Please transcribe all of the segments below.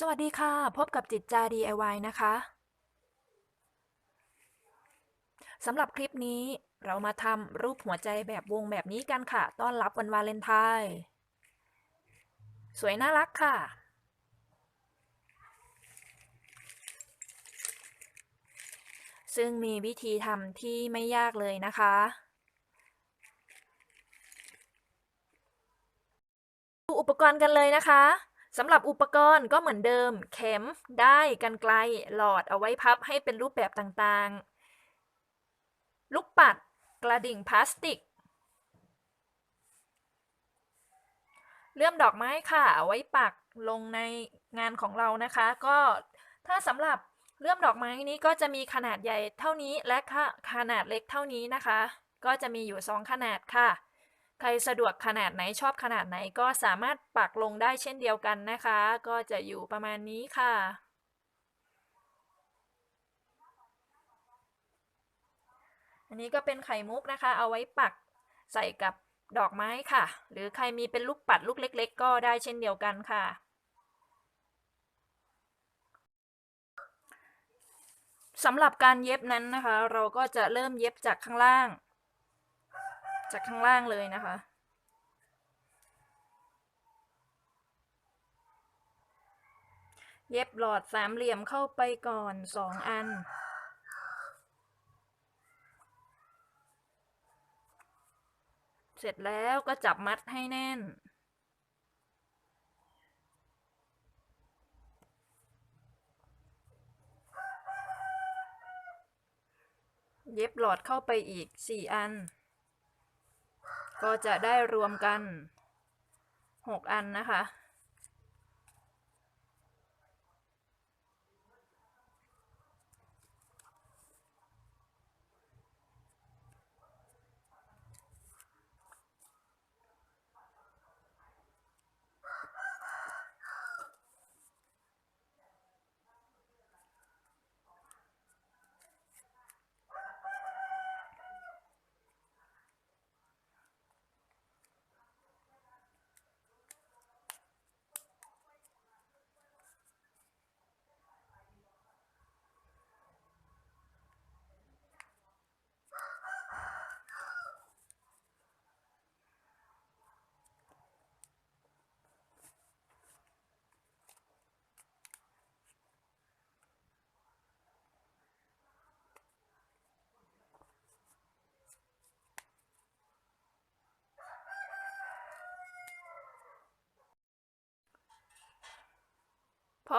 สวัสดีค่ะ พบกับจิตจา DIY นะคะสำหรับคลิปนี้เรามาทำรูปหัวใจแบบวงแบบนี้กันค่ะ ต้อนรับวันวาเลนไทน์สวยน่ารักค่ะ ซึ่งมีวิธีทำที่ไม่ยากเลยนะคะดูอุปกรณ์กันเลยนะคะ สำหรับอุปกรณ์ก็เหมือนเดิม เข็ม ได้กันไกล หลอดเอาไว้พับให้เป็นรูปแบบต่างๆ ลูกปัด กระดิ่งพลาสติก เลื่อมดอกไม้ค่ะ เอาไว้ปักลงในงานของเรานะคะ ก็ถ้าสำหรับเลื่อมดอกไม้นี้ก็จะมีขนาดใหญ่เท่านี้และขนาดเล็กเท่านี้นะคะ ก็จะมีอยู่ 2 ขนาดค่ะ รสะดวกขนาดไหนชอบขนาดไหนก็สามารถปักลงได้เช่นเดียวกันนะคะ ก็จะอยู่ประมาณนี้ค่ะ อันนี้ก็เป็นไข่มุกนะคะ เอาไว้ปักใส่กับดอกไม้ค่ะ หรือใครมีเป็นลูกปัดลูกเล็ก ๆ ก็ได้เช่นเดียวกันค่ะสำหรับการเย็บนั้นนะคะ เราก็จะเริ่มเย็บจากข้างล่าง จากข้างล่างเลยนะคะ เย็บหลอดสามเหลี่ยมเข้าไปก่อนสองอัน เสร็จแล้วก็จับมัดให้แน่นเย็บหลอดเข้าไปอีก 4 อัน ก็จะได้รวมกัน 6 อันนะคะ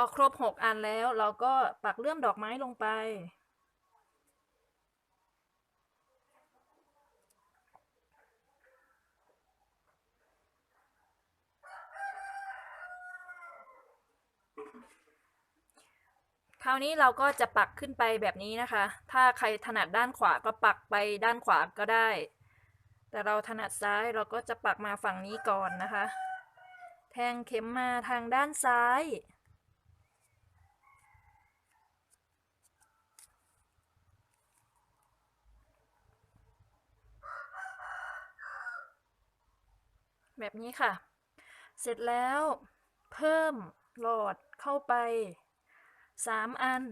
อครบ 6 อันแล้วเราก็ปักเลื่อมดอกไม้ลงไป คราวนี้เราก็จะปักขึ้นไปแบบนี้นะคะ ถ้าใครถนัดด้านขวาก็ปักไปด้านขวาก็ได้ แต่เราถนัดซ้ายเราก็จะปักมาฝั่งนี้ก่อนนะคะ แทงเข็มมาทางด้านซ้าย แบบนี้ค่ะ เสร็จแล้วเพิ่มหลอดเข้าไป 3 อัน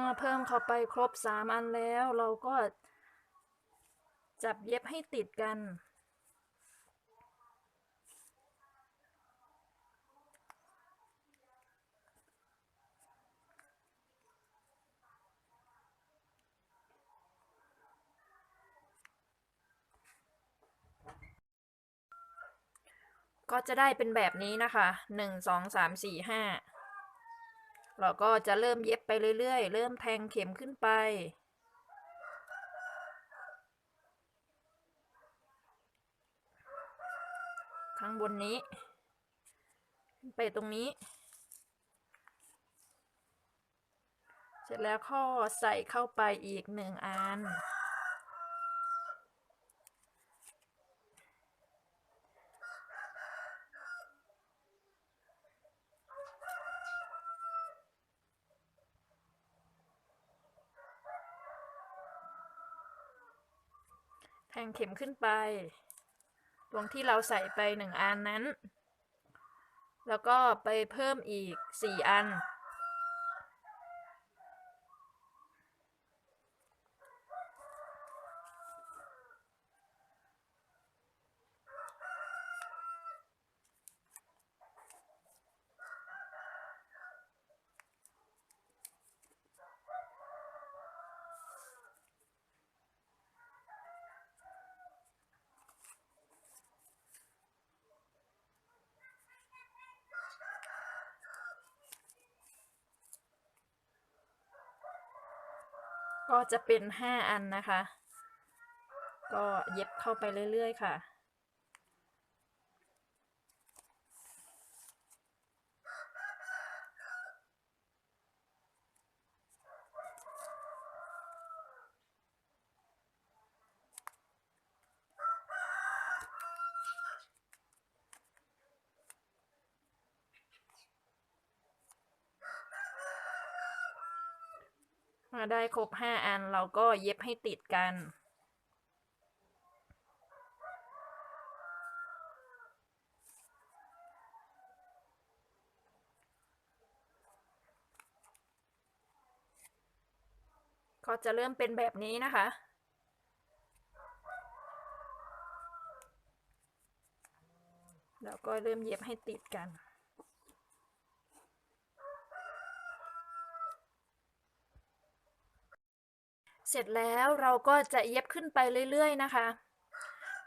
เมื่อเพิ่มเข้าไปครบ3อันแล้ว เราก็ จับเย็บให้ติดกัน ก็จะได้เป็นแบบนี้นะคะหนึ่งสองสามสี่ห้า เราก็จะเริ่มเย็บไปเรื่อยๆ เริ่มแทงเข็มขึ้นไป ข้างบนนี้ ไปตรงนี้ เสร็จแล้วข้อใส่เข้าไปอีกหนึ่งอัน งเข็มขึ้นไปตรงที่เราใส่ไปหนึ่งอันนั้น แล้วก็ไปเพิ่มอีกสี่อัน ก็ จะเป็นห้าอันนะคะ ก็เย็บเข้าไปเรื่อย ๆ ค่ะ มาได้ครบห้าอันเราก็เย็บให้ติดกัน ก็จะเริ่มเป็นแบบนี้นะคะแล้วก็เริ่มเย็บให้ติดกัน เสร็จแล้วเราก็จะเย็บขึ้นไปเรื่อยๆนะคะ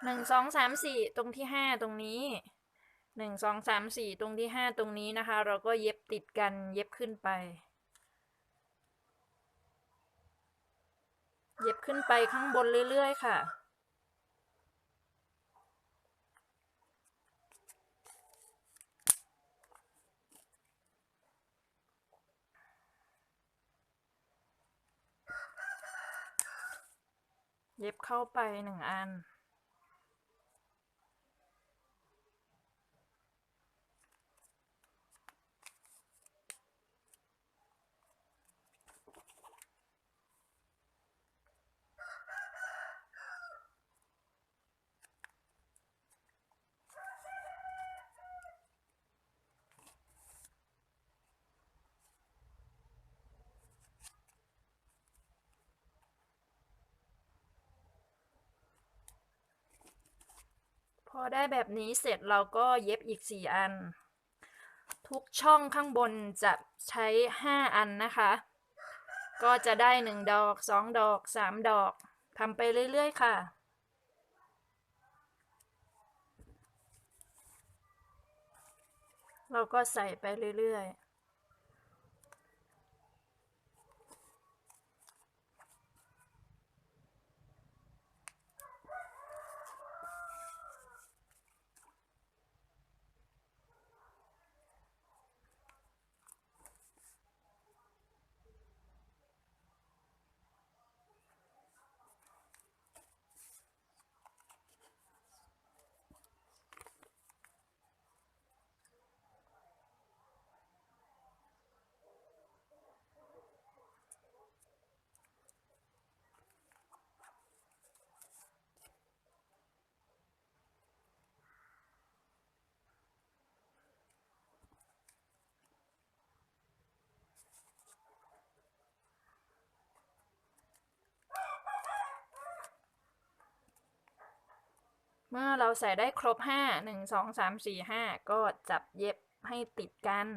หนึ่งสองสามสี่ตรงที่ห้าตรงนี้หนึ่งสองสามสี่ตรงที่ห้าตรงนี้นะคะ เราก็เย็บติดกันเย็บขึ้นไป เย็บขึ้นไปข้างบนเรื่อยๆค่ะ เย็บเข้าไปหนึ่งอัน พอได้แบบนี้เสร็จเราก็เย็บอีกสี่อัน ทุกช่องข้างบนจะใช้ห้าอันนะคะ ก็จะได้หนึ่งดอกสองดอกสามดอกทำไปเรื่อย ๆ ค่ะเราก็ใส่ไปเรื่อย ๆ เมื่อเราใส่ได้ครบห้าหนึ่งสองสามสี่ห้าก็จับเย็บให้ติดกัน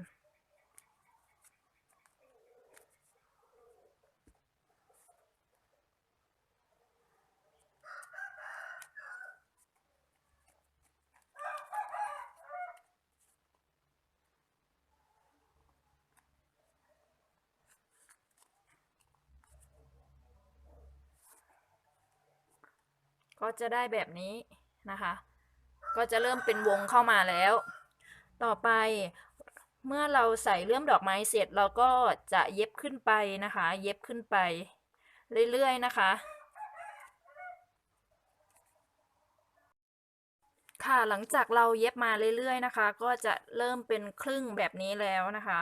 ก็จะได้แบบนี้ นะคะ ก็จะเริ่มเป็นวงเข้ามาแล้ว ต่อไปเมื่อเราใส่เลื่อมดอกไม้เสร็จเราก็จะเย็บขึ้นไปนะคะ เย็บขึ้นไป เรื่อยๆนะคะ ค่ะหลังจากเราเย็บมาเรื่อยๆนะคะ ก็จะเริ่มเป็นครึ่งแบบนี้แล้วนะคะ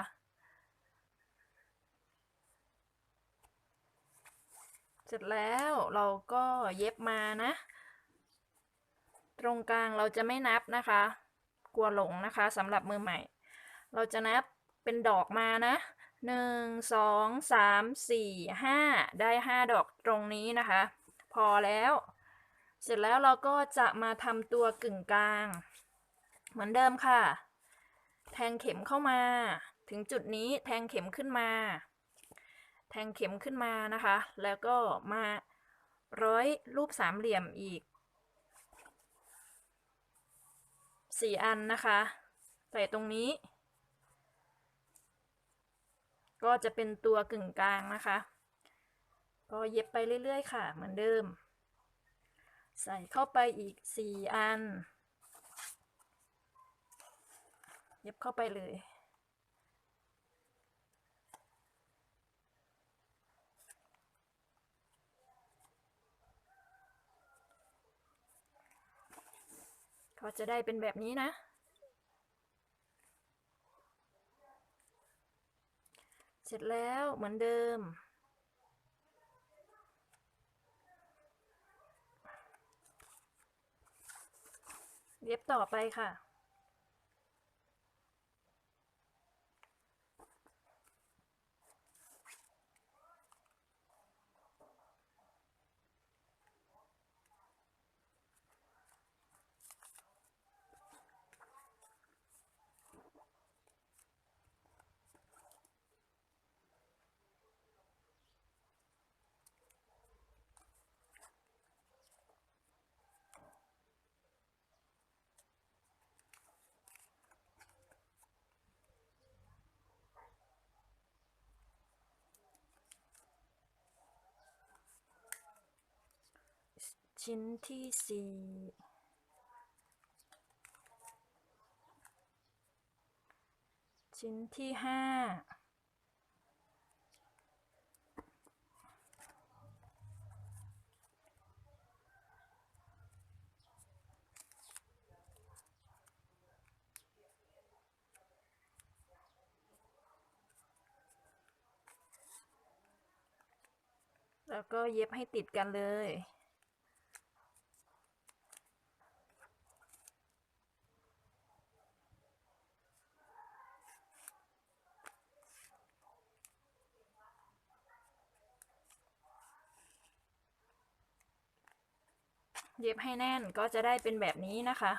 เสร็จแล้วเราก็เย็บมานะ ตรงกลางเราจะไม่นับนะคะ กลัวหลงนะคะสำหรับมือใหม่ เราจะนับเป็นดอกมานะหนึ่งสองสามสี่ห้าได้ห้าดอกตรงนี้นะคะ พอแล้ว เสร็จแล้วเราก็จะมาทำตัวกึ่งกลาง เหมือนเดิมค่ะ แทงเข็มเข้ามา ถึงจุดนี้แทงเข็มขึ้นมา แทงเข็มขึ้นมานะคะ แล้วก็มาร้อยรูปสามเหลี่ยมอีก สี่อันนะคะ ใส่ตรงนี้ ก็จะเป็นตัวกึ่งกลางนะคะ ก็เย็บไปเรื่อย ๆ ค่ะ เหมือนเดิม ใส่เข้าไปอีกสี่อัน เย็บเข้าไปเลย ก็จะได้เป็นแบบนี้นะ เสร็จแล้วเหมือนเดิม เย็บต่อไปค่ะ ชิ้นที่สี่ชิ้นที่ห้าแล้วก็เย็บให้ติดกันเลย เย็บให้แน่นก็จะได้เป็นแบบนี้นะคะ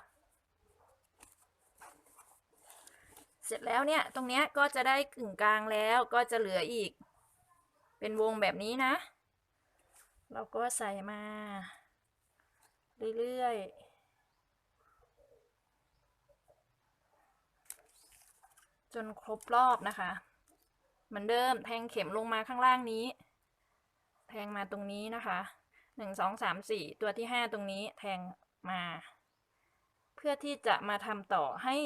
เสร็จแล้วเนี่ยตรงเนี้ยก็จะได้กึ่งกลางแล้วก็จะเหลืออีก เป็นวงแบบนี้นะ เราก็ใส่มา เรื่อยๆ จนครบรอบนะคะ เหมือนเดิมแทงเข็มลงมาข้างล่างนี้ แทงมาตรงนี้นะคะ หนึ่งสองสามสี่ตัวที่ห้าตรงนี้แทงมา เพื่อที่จะมาทำต่อให้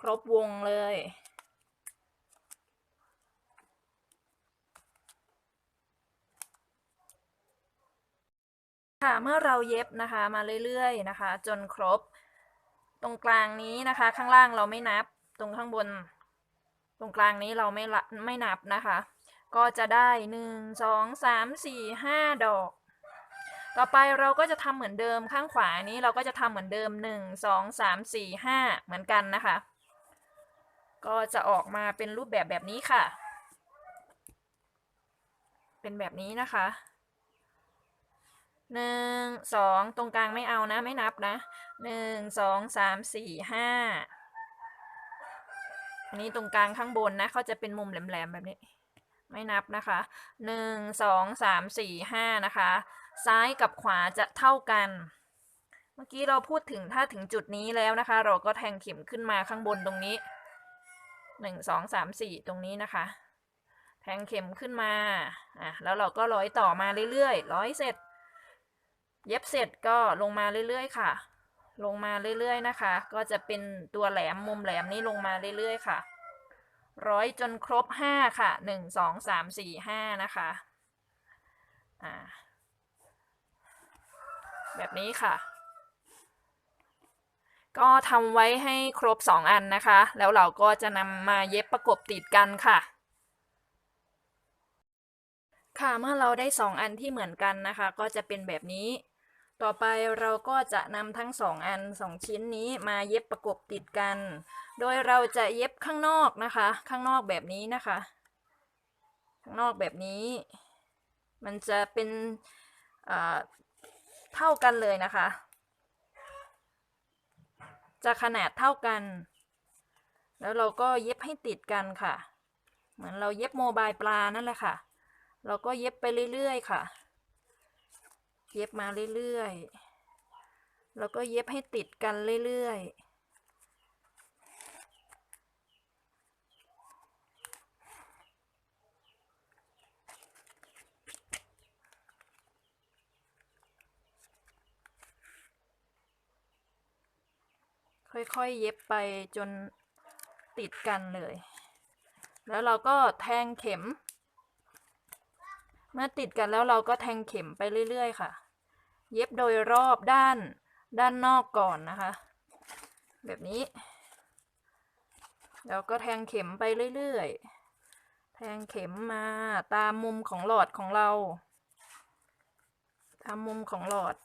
ครบวงเลย ค่ะเมื่อเราเย็บนะคะมาเรื่อยๆนะคะ จนครบ ตรงกลางนี้นะคะ ข้างล่างเราไม่นับตรงข้างบน ตรงกลางนี้เราไม่ไม่นับนะคะ ก็จะได้หนึ่งสองสามสี่ห้าดอก ต่อไปเราก็จะทำเหมือนเดิมข้างขวานี้เราก็จะทำเหมือนเดิมหนึ่งสองสามสี่ห้าเหมือนกันนะคะ ก็จะออกมาเป็นรูปแบบแบบนี้ค่ะ เป็นแบบนี้นะคะหนึ่งสองตรงกลางไม่เอานะไม่นับนะหนึ่งสองสามสี่ห้าอันนี้ตรงกลางข้างบนนะเขาจะเป็นมุมแหลมๆแบบนี้ ไม่นับนะคะหนึ่งสองสามสี่ห้านะคะ ซ้ายกับขวาจะเท่ากัน เมื่อกี้เราพูดถึงถ้าถึงจุดนี้แล้วนะคะ เราก็แทงเข็มขึ้นมาข้างบนตรงนี้หนึ่งสองสามสี่ตรงนี้นะคะ แทงเข็มขึ้นมาอะแล้วเราก็ร้อยต่อมาเรื่อยๆร้อยเสร็จ เย็บเสร็จก็ลงมาเรื่อยๆค่ะ ลงมาเรื่อยๆนะคะ ก็จะเป็นตัวแหลมมุมแหลมนี้ลงมาเรื่อยๆค่ะ ร้อยจนครบห้าค่ะหนึ่งสองสามสี่ห้านะคะอ่า แบบนี้ค่ะ ก็ทำไว้ให้ครบสองอันนะคะ แล้วเราก็จะนำมาเย็บประกบติดกันค่ะ ค่ะเมื่อเราได้สองอันที่เหมือนกันนะคะ ก็จะเป็นแบบนี้ ต่อไปเราก็จะนำทั้งสองอันสองชิ้นนี้มาเย็บประกบติดกัน โดยเราจะเย็บข้างนอกนะคะ ข้างนอกแบบนี้นะคะ ข้างนอกแบบนี้ มันจะเป็น เท่ากันเลยนะคะ จะขนาดเท่ากัน แล้วเราก็เย็บให้ติดกันค่ะ เหมือนเราเย็บโมบายปลานั่นแหละค่ะ เราก็เย็บไปเรื่อยๆค่ะ เย็บมาเรื่อยๆ แล้วก็เย็บให้ติดกันเรื่อยๆ ค่อยๆ เย็บไปจนติดกันเลย แล้วเราก็แทงเข็ม เมื่อติดกันแล้วเราก็แทงเข็มไปเรื่อยๆ ค่ะ เย็บโดยรอบด้านด้านนอกก่อนนะคะ แบบนี้ แล้วก็แทงเข็มไปเรื่อยๆ แทงเข็มมาตามมุมของหลอดของเรา ตามมุมของหลอด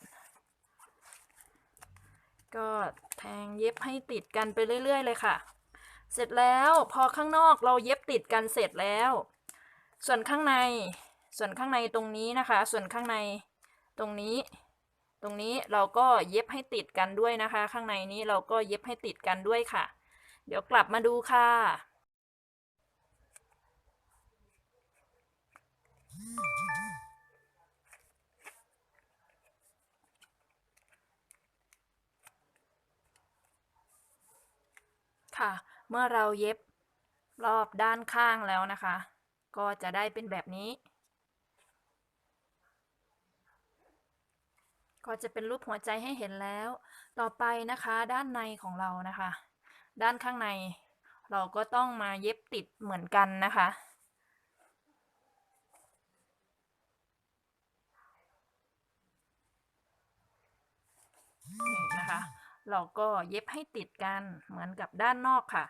ก็แทงเย็บให้ติดกันไปเรื่อย ๆ เลยค่ะ เสร็จแล้วพอข้างนอกเราเย็บติดกันเสร็จแล้ว ส่วนข้างใน ส่วนข้างในตรงนี้นะคะ ส่วนข้างในตรงนี้ ตรงนี้เราก็เย็บให้ติดกันด้วยนะคะ ข้างในนี้เราก็เย็บให้ติดกันด้วยค่ะ เดี๋ยวกลับมาดูค่ะ ค่ะ เมื่อเราเย็บรอบด้านข้างแล้วนะคะ ก็จะได้เป็นแบบนี้ ก็จะเป็นรูปหัวใจให้เห็นแล้ว ต่อไปนะคะด้านในของเรานะคะ ด้านข้างใน เราก็ต้องมาเย็บติดเหมือนกันนะคะนี่นะคะ เราก็เย็บให้ติดกันเหมือนกับด้านนอกค่ะ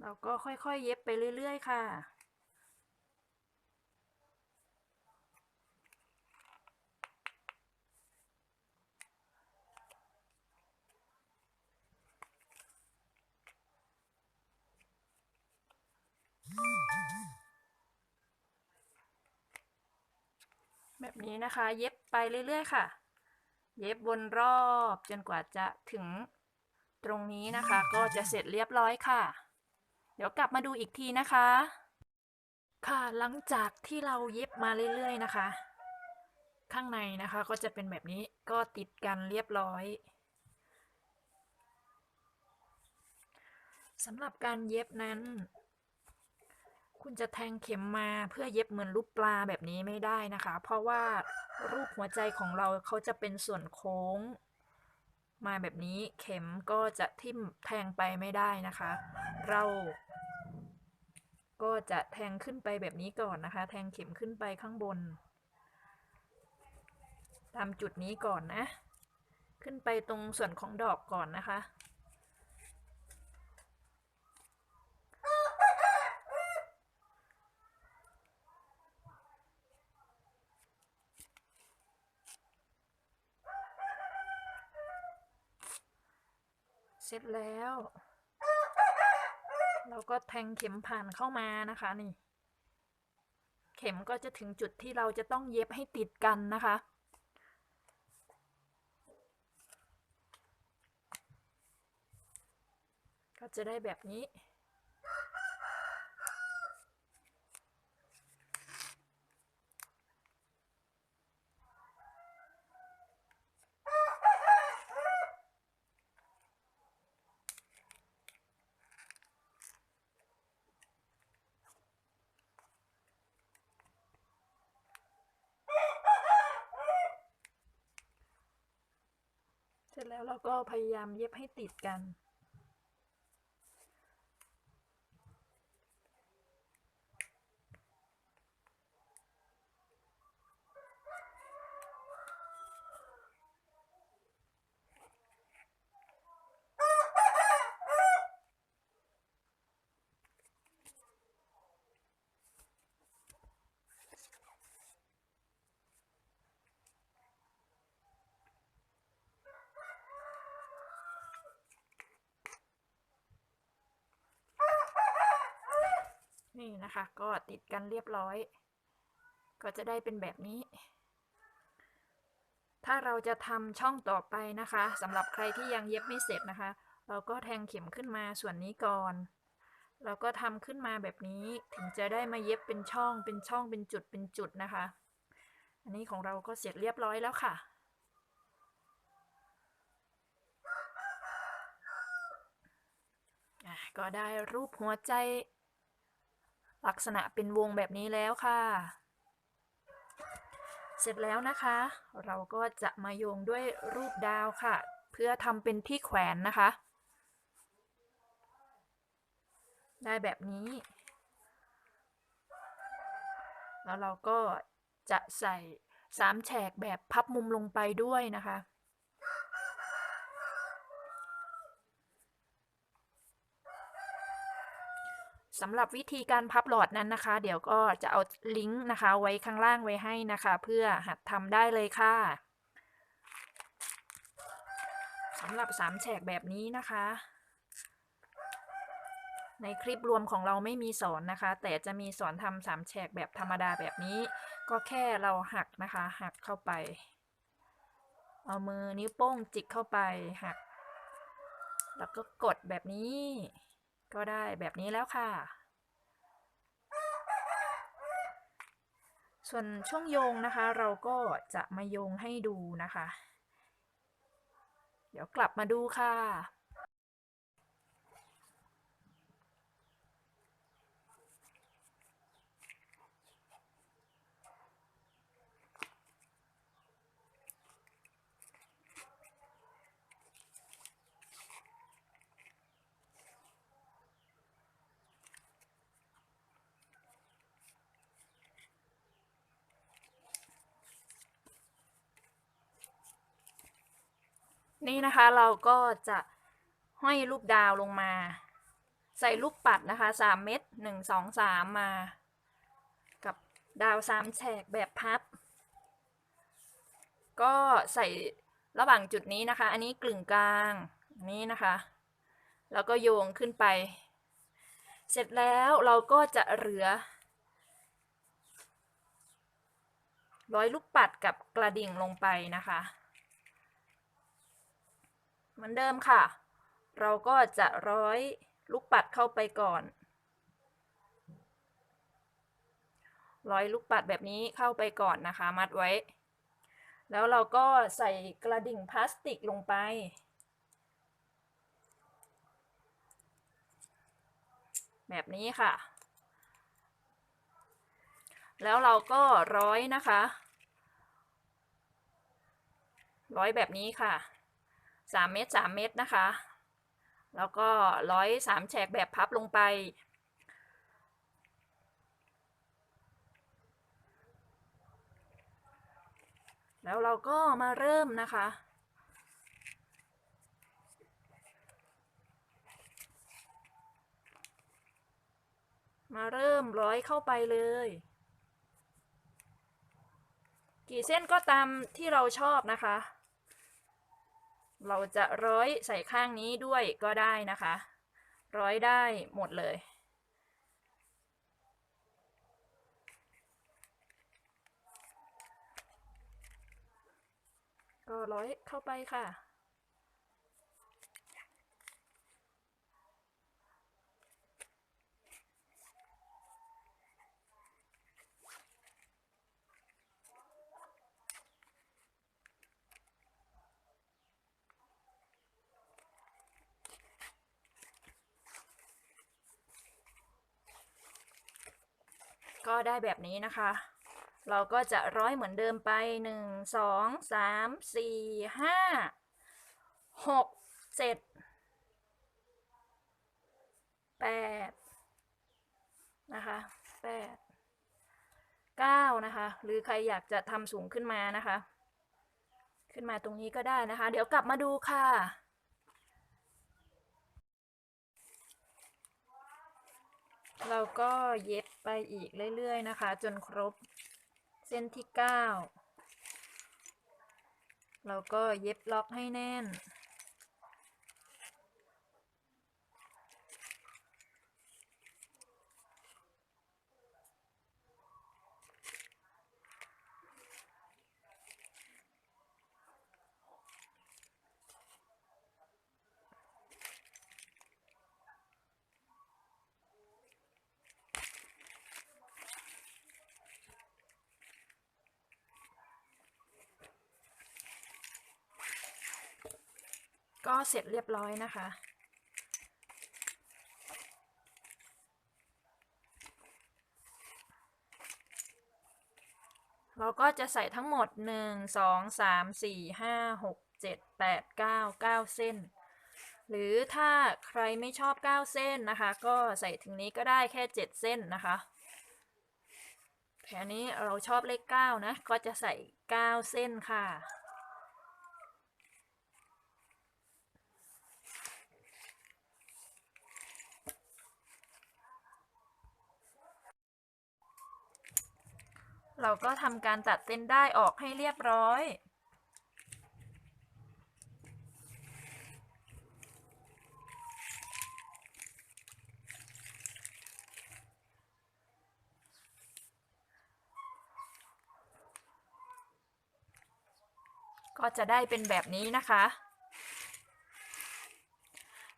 เราก็ค่อยๆ เย็บไปเรื่อย ๆ ค่ะ แบบนี้นะคะ เย็บไปเรื่อยๆค่ะ เย็บวนรอบจนกว่าจะถึงตรงนี้นะคะ ก็จะเสร็จเรียบร้อยค่ะ เดี๋ยวกลับมาดูอีกทีนะคะ ค่ะหลังจากที่เราเย็บมาเรื่อยๆนะคะ ข้างในนะคะก็จะเป็นแบบนี้ก็ติดกันเรียบร้อยสำหรับการเย็บนั้น คุณจะแทงเข็มมาเพื่อเย็บเหมือนรูปปลาแบบนี้ไม่ได้นะคะ เพราะว่ารูปหัวใจของเราเขาจะเป็นส่วนโค้ง มาแบบนี้เข็มก็จะทิ่มแทงไปไม่ได้นะคะ เราก็จะแทงขึ้นไปแบบนี้ก่อนนะคะ แทงเข็มขึ้นไปข้างบน ตามจุดนี้ก่อนนะ ขึ้นไปตรงส่วนของดอกก่อนนะคะ เสร็จแล้ว เราก็แทงเข็มผ่านเข้ามานะคะนี่ เข็มก็จะถึงจุดที่เราจะต้องเย็บให้ติดกันนะคะก็จะได้แบบนี้ แเสร็จแล้วเรา ก็พยายามเย็บให้ติดกัน นี่นะคะ ก็ติดกันเรียบร้อย ก็จะได้เป็นแบบนี้ ถ้าเราจะทำช่องต่อไปนะคะสำหรับใครที่ยังเย็บไม่เสร็จนะคะ เราก็แทงเข็มขึ้นมาส่วนนี้ก่อน เราก็ทำขึ้นมาแบบนี้ถึงจะได้มาเย็บเป็นช่องเป็นช่องเป็นจุดเป็นจุดนะคะ อันนี้ของเราก็เสร็จเรียบร้อยแล้วค่ะอะก็ได้รูปหัวใจ ลักษณะเป็นวงแบบนี้แล้วค่ะ เสร็จแล้วนะคะ เราก็จะมาโยงด้วยรูปดาวค่ะ เพื่อทำเป็นที่แขวนนะคะ ได้แบบนี้ แล้วเราก็จะใส่สามแฉกแบบพับมุมลงไปด้วยนะคะ สำหรับวิธีการพับหลอดนั้นนะคะ เดี๋ยวก็จะเอาลิงก์นะคะ ไว้ข้างล่างไว้ให้นะคะ เพื่อหัดทำได้เลยค่ะสำหรับสามแฉกแบบนี้นะคะ ในคลิปรวมของเราไม่มีสอนนะคะ แต่จะมีสอนทำสามแฉกแบบธรรมดาแบบนี้ ก็แค่เราหักนะคะ หักเข้าไป เอามือนิ้วโป้งจิกเข้าไปหัก แล้วก็กดแบบนี้ ก็ได้แบบนี้แล้วค่ะ ส่วนช่วงโยงนะคะเราก็จะมาโยงให้ดูนะคะ เดี๋ยวกลับมาดูค่ะ นี่นะคะเราก็จะห้อยรูปดาวลงมา ใส่ลูกปัดนะคะสามเม็ดหนึ่งสองสามมา กับดาวสามแฉกแบบพับ ก็ใส่ระหว่างจุดนี้นะคะ อันนี้กลึงกลางนนี้นะคะ แล้วก็โยงขึ้นไป เสร็จแล้วเราก็จะเหลือ ร้อยลูกปัดกับกระดิ่งลงไปนะคะ เหมือนเดิมค่ะ เราก็จะร้อยลูกปัดเข้าไปก่อน ร้อยลูกปัดแบบนี้เข้าไปก่อนนะคะ มัดไว้ แล้วเราก็ใส่กระดิ่งพลาสติกลงไป แบบนี้ค่ะ แล้วเราก็ร้อยนะคะ ร้อยแบบนี้ค่ะ สามเม็ดสามเม็ดนะคะ แล้วก็ร้อยสามแฉกแบบพับลงไป แล้วเราก็มาเริ่มนะคะมาเริ่มร้อยเข้าไปเลย กี่เส้นก็ตามที่เราชอบนะคะ เราจะร้อยใส่ข้างนี้ด้วยก็ได้นะคะ ร้อยได้หมดเลย ก็ร้อยเข้าไปค่ะ ก็ได้แบบนี้นะคะ เราก็จะร้อยเหมือนเดิมไปหนึ่งสองสามสี่ห้าหกเจ็ดแปดนะคะแปดเก้านะคะ หรือใครอยากจะทำสูงขึ้นมานะคะ ขึ้นมาตรงนี้ก็ได้นะคะ เดี๋ยวกลับมาดูค่ะ เราก็เย็บไปอีกเรื่อย ๆ นะคะ จนครบเส้นที่ 9 เราก็เย็บล็อกให้แน่น ก็เสร็จเรียบร้อยนะคะ เราก็จะใส่ทั้งหมด 1 2 3 4 5 6 7 8 9 9 เส้น หรือถ้าใครไม่ชอบ 9 เส้นนะคะ ก็ใส่ถึงนี้ก็ได้แค่ 7 เส้นนะคะแค่นี้เราชอบเลข 9 นะ ก็จะใส่ 9 เส้นค่ะ เราก็ทำการตัดเส้นได้ออกให้เรียบร้อย ก็จะได้เป็นแบบนี้นะคะ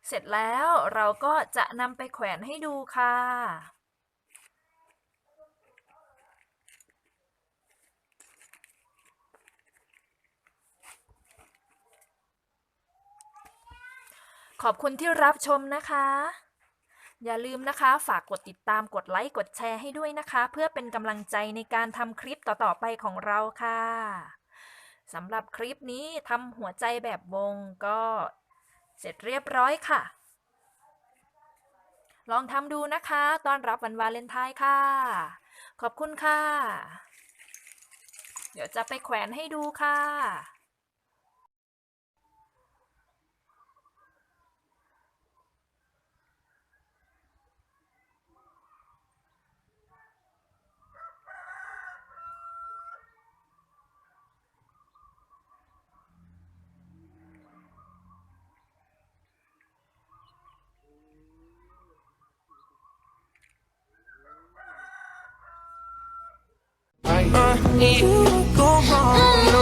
เสร็จแล้วเราก็จะนำไปแขวนให้ดูค่ะ ขอบคุณที่รับชมนะคะ อย่าลืมนะคะ ฝากกดติดตามกดไลค์กดแชร์ให้ด้วยนะคะ เพื่อเป็นกำลังใจในการทำคลิปต่อๆไปของเราค่ะสำหรับคลิปนี้ทำหัวใจแบบวงก็เสร็จเรียบร้อยค่ะ ลองทำดูนะคะ ต้อนรับวันวาเลนไทน์ค่ะ ขอบคุณค่ะ เดี๋ยวจะไปแขวนให้ดูค่ะ it. You go wrong.